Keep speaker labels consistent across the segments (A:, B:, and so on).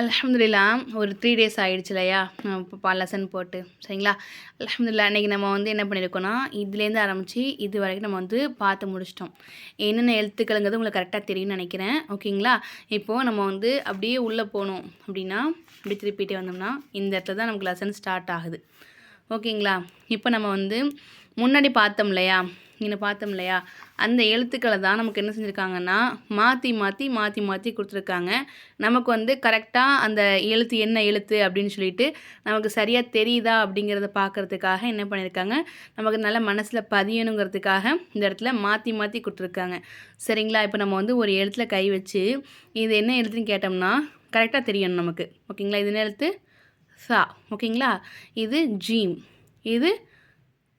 A: அல்ஹம்துலில்லா ஒரு three days ஆகிடுச்சு இல்லையா? இப்போ லெசன் போட்டு சரிங்களா? அலமதுல்லா இன்றைக்கி நம்ம வந்து என்ன பண்ணியிருக்கோன்னா இதுலேருந்து ஆரம்பித்து இது வரைக்கும் நம்ம வந்து பார்த்து முடிச்சிட்டோம். என்னென்ன எழுத்துக்களுங்கிறது உங்களுக்கு கரெக்டாக தெரியும்னு நினைக்கிறேன் ஓகேங்களா? இப்போது நம்ம வந்து அப்படியே உள்ளே போகணும் அப்படின்னா அப்படி திருப்பிட்டே வந்தோம்னா இந்த இடத்துல தான் நமக்கு லெசன் ஸ்டார்ட் ஆகுது. ஓகேங்களா? இப்போ நம்ம வந்து முன்னாடி பார்த்தோம் இல்லையா? இங்கே பார்த்தோம் இல்லையா? அந்த எழுத்துக்களை தான் நமக்கு என்ன செஞ்சுருக்காங்கன்னா மாற்றி மாற்றி மாற்றி மாற்றி கொடுத்துருக்காங்க. நமக்கு வந்து கரெக்டாக அந்த எழுத்து என்ன எழுத்து அப்படின்னு சொல்லிட்டு நமக்கு சரியாக தெரியுதா அப்படிங்கிறத பார்க்குறதுக்காக என்ன பண்ணியிருக்காங்க நமக்கு நல்ல மனசில் பதியணுங்கிறதுக்காக இந்த இடத்துல மாற்றி மாற்றி கொடுத்துருக்காங்க. சரிங்களா? இப்போ நம்ம வந்து ஒரு எழுத்துல கை வச்சு இது என்ன எழுத்துன்னு கேட்டோம்னா கரெக்டாக தெரியணும் நமக்கு. ஓகேங்களா? இது என்ன எழுத்து? சா. ஓகேங்களா? இது ஜீம். இது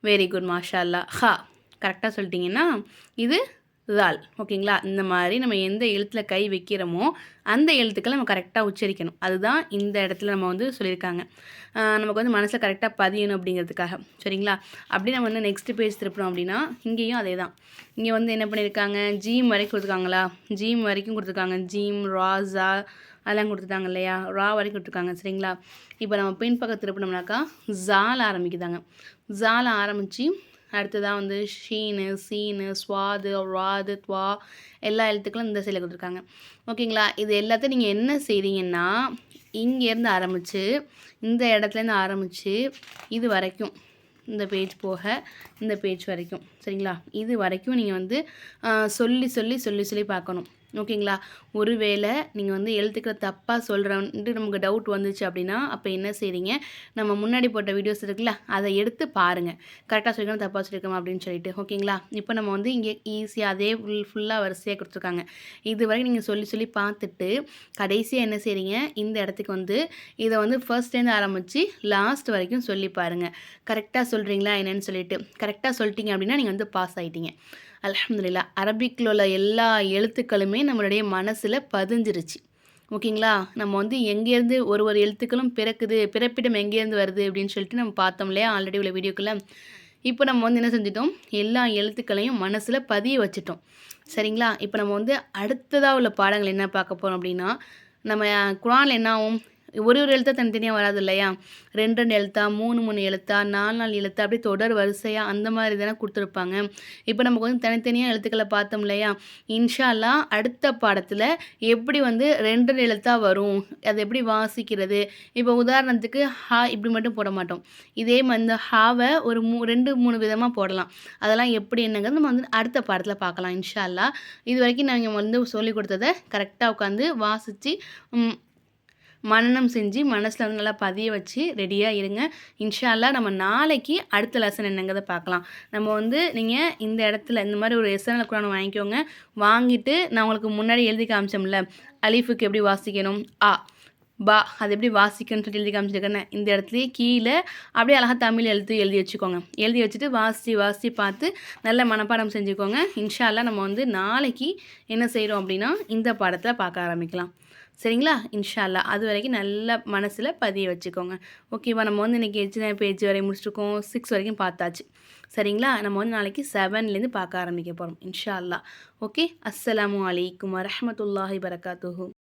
A: வெரி குட் மாஷா அல்லா ஹா கரெக்டாக சொல்லிட்டிங்கன்னா இது தால் ஓகேங்களா? இந்த மாதிரி நம்ம எந்த எழுத்தில் கை வைக்கிறோமோ அந்த எழுத்துக்களை நம்ம கரெக்டாக உச்சரிக்கணும். அதுதான் இந்த இடத்துல நம்ம வந்து சொல்லியிருக்காங்க. நமக்கு வந்து மனசில் கரெக்டாக பதியணும் அப்படிங்கிறதுக்காக. சரிங்களா? அப்படி நம்ம வந்து நெக்ஸ்ட் பேஜ் திருப்பினோம் அப்படின்னா இங்கேயும் அதே தான் இங்கே வந்து என்ன பண்ணியிருக்காங்க? ஜீம் வரைக்கும் கொடுத்துருக்காங்களா? ஜீம் வரைக்கும் கொடுத்துருக்காங்க. ஜீம் ராஸா அதெல்லாம் கொடுத்துட்டாங்க இல்லையா? ரா வரைக்கும் கொடுத்துருக்காங்க சரிங்களா? இப்போ நம்ம பின்பக்கம் திருப்பினோம்னாக்கா ஜால் ஆரம்பிக்குதாங்க. ஜால் ஆரம்பித்து அடுத்ததாக வந்து ஷீனு சீனு ஸ்வாது ராது துவா எல்லா எழுத்துக்களும் இந்த சைடில் கொடுத்துருக்காங்க. ஓகேங்களா? இது எல்லாத்தையும் நீங்கள் என்ன செய்கிறீங்கன்னா இங்கேருந்து ஆரம்பித்து இந்த இடத்துலேருந்து ஆரம்பித்து இது வரைக்கும் இந்த பேஜ் போக இந்த பேஜ் வரைக்கும். சரிங்களா? இது வரைக்கும் நீங்கள் வந்து சொல்லி சொல்லி சொல்லி சொல்லி பார்க்கணும். ஓகேங்களா? ஒருவேளை நீங்கள் வந்து எழுத்துக்களை தப்பாக சொல்கிறன்ட்டு நமக்கு டவுட் வந்துச்சு அப்படின்னா அப்போ என்ன செய்கிறீங்க நம்ம முன்னாடி போட்ட வீடியோஸ் இருக்குல்ல அதை எடுத்து பாருங்கள் கரெக்டாக சொல்லிக்கணும் தப்பாக சொல்லியிருக்கோம் அப்படின்னு சொல்லிட்டு ஓகேங்களா? இப்போ நம்ம வந்து இங்கே ஈஸியாக அதே ஃபுல் ஃபுல்லாக வரிசையாக கொடுத்துருக்காங்க. இது வரைக்கும் நீங்கள் சொல்லி சொல்லி பார்த்துட்டு கடைசியாக என்ன செய்கிறீங்க இந்த இடத்துக்கு வந்து இதை வந்து ஃபர்ஸ்ட்லேருந்து ஆரம்பித்து லாஸ்ட் வரைக்கும் சொல்லி பாருங்கள் கரெக்டாக சொல்கிறீங்களா என்னென்னு சொல்லிட்டு கரெக்டாக சொல்லிட்டீங்க அப்படின்னா நீங்கள் வந்து பாஸ் ஆகிட்டீங்க அலமதுல்லா அரபிக்கில் உள்ள எல்லா எழுத்துக்களுமே நம்மளுடைய மனசில் பதிஞ்சிருச்சு. ஓகேங்களா? நம்ம வந்து எங்கேருந்து ஒரு ஒரு எழுத்துக்களும் பிறக்குது பிறப்பிடம் எங்கேருந்து வருது அப்படின்னு சொல்லிட்டு நம்ம பார்த்தோம் இல்லையா? ஆல்ரெடி உள்ள வீடியோக்குள்ளே. இப்போ நம்ம வந்து என்ன செஞ்சிட்டோம்? எல்லா எழுத்துக்களையும் மனசில் பதிய வச்சுட்டோம். சரிங்களா? இப்போ நம்ம வந்து அடுத்ததாக உள்ள பாடங்கள் என்ன பார்க்க போகிறோம் அப்படின்னா நம்ம குரானில் என்ன ஆகும்? ஒரு ஒரு எழுத்தா தனித்தனியாக வராது இல்லையா? ரெண்டு ரெண்டு எழுத்தா மூணு மூணு எழுத்தா நாலு நாலு எழுத்தா அப்படியே தொடர் வரிசையாக அந்த மாதிரி தானே கொடுத்துருப்பாங்க. இப்போ நமக்கு வந்து தனித்தனியாக எழுத்துக்களை பார்த்தோம் இல்லையா? இன்ஷால்லா அடுத்த பாடத்தில் எப்படி வந்து ரெண்டு எழுத்தாக வரும்? அதை எப்படி வாசிக்கிறது? இப்போ உதாரணத்துக்கு ஹா இப்படி மட்டும் போட மாட்டோம். இதே மாதிரி இந்த ஹாவை ஒரு மூ ரெண்டு மூணு விதமாக போடலாம். அதெல்லாம் எப்படி என்னங்கிறது நம்ம வந்து அடுத்த பாடத்தில் பார்க்கலாம் இன்ஷால்லா இது வரைக்கும் நாங்கள் வந்து சொல்லிக் கொடுத்ததை கரெக்டாக உட்காந்து வாசித்து மனநம் செஞ்சு மனசில் வந்து நல்லா பதிய வச்சு ரெடியாக இருங்க. இன்ஷால்லா நம்ம நாளைக்கு அடுத்த லெசன் என்னங்கிறத பார்க்கலாம். நம்ம வந்து நீங்கள் இந்த இடத்துல இந்த மாதிரி ஒரு எஸ்என்எல் குரான் வாங்கிக்கோங்க. வாங்கிட்டு நான் உங்களுக்கு முன்னாடி எழுதி காமிச்சோம்ல அலீஃபுக்கு எப்படி வாசிக்கணும்? ஆ பா அது எப்படி வாசிக்கணும்னு சொல்லி எழுதி காமிச்சிருக்கேன். இந்த இடத்துலையே கீழே அப்படியே அழகாக தமிழ் எழுத்து எழுதி வச்சுக்கோங்க. எழுதி வச்சுட்டு வாசி வாசி பார்த்து நல்ல மனப்பாடம் செஞ்சுக்கோங்க. இன்ஷால்லாம் நம்ம வந்து நாளைக்கு என்ன செய்கிறோம் அப்படின்னா இந்த பாடத்தில் பார்க்க ஆரம்பிக்கலாம். சரிங்களா? இன்ஷால்லா அது வரைக்கும் நல்ல மனசில் பதிய வச்சுக்கோங்க. ஓகேவா நம்ம வந்து இன்றைக்கி எத்தனை பேஜ் வரை முடிச்சிருக்கோம்? சிக்ஸ் வரைக்கும் பார்த்தாச்சு. சரிங்களா? நம்ம வந்து நாளைக்கு செவன்லேருந்து பார்க்க ஆரம்பிக்க போகிறோம் இன்ஷா அல்லா ஓகே அஸ்லாம் வலைக்கம் வரமத்துல்லாஹி வரகாத்துஹூ